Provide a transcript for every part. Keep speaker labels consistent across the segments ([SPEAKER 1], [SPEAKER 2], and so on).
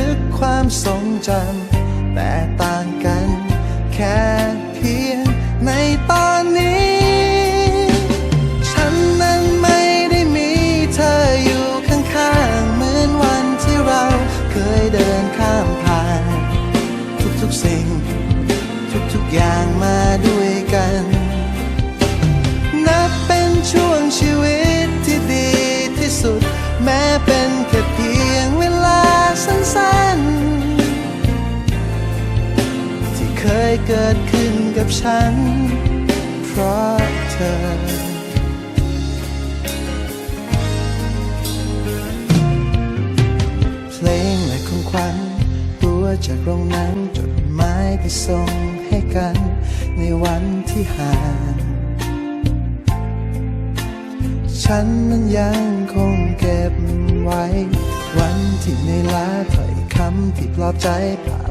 [SPEAKER 1] ก สองจำแต่ตา เคยเกิดขึ้นกับฉัน เพราะเธอ เพลงและของขวัญตัวจากโรงหนังจดหมายที่ส่งให้กัน ในวันที่ห่างฉันนั้นยังคงเก็บไว้ วันที่ในล้าถ้อยคำที่ปลอบใจภา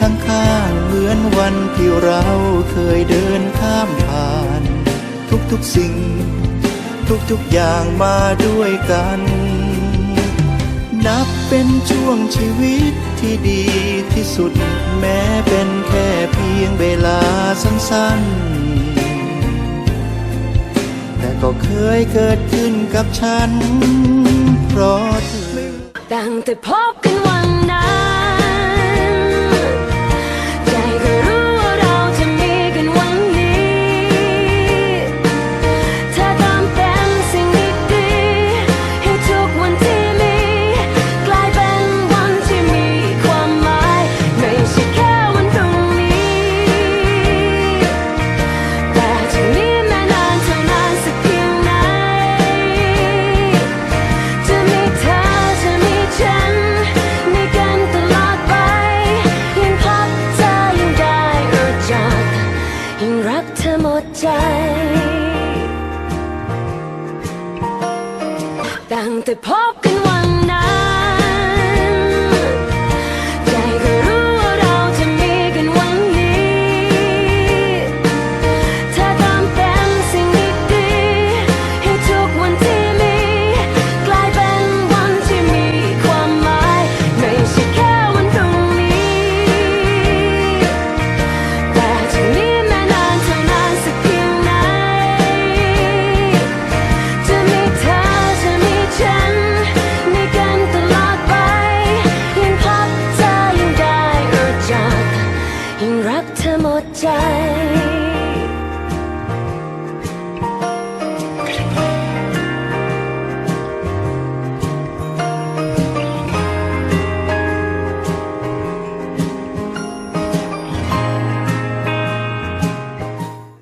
[SPEAKER 2] ข้างๆเหมือนวันที่เราเคยเดินข้ามผ่าน ทุกๆสิ่ง ทุกๆอย่างมาด้วยกัน นับเป็นช่วงชีวิตที่ดีที่สุด แม้เป็นแค่เพียงเวลาสั้นๆ แต่ก็เคยเกิดขึ้นกับฉัน เพราะเธอ
[SPEAKER 3] ตั้งแต่พบกันวัน ตั้งแต่พบ time.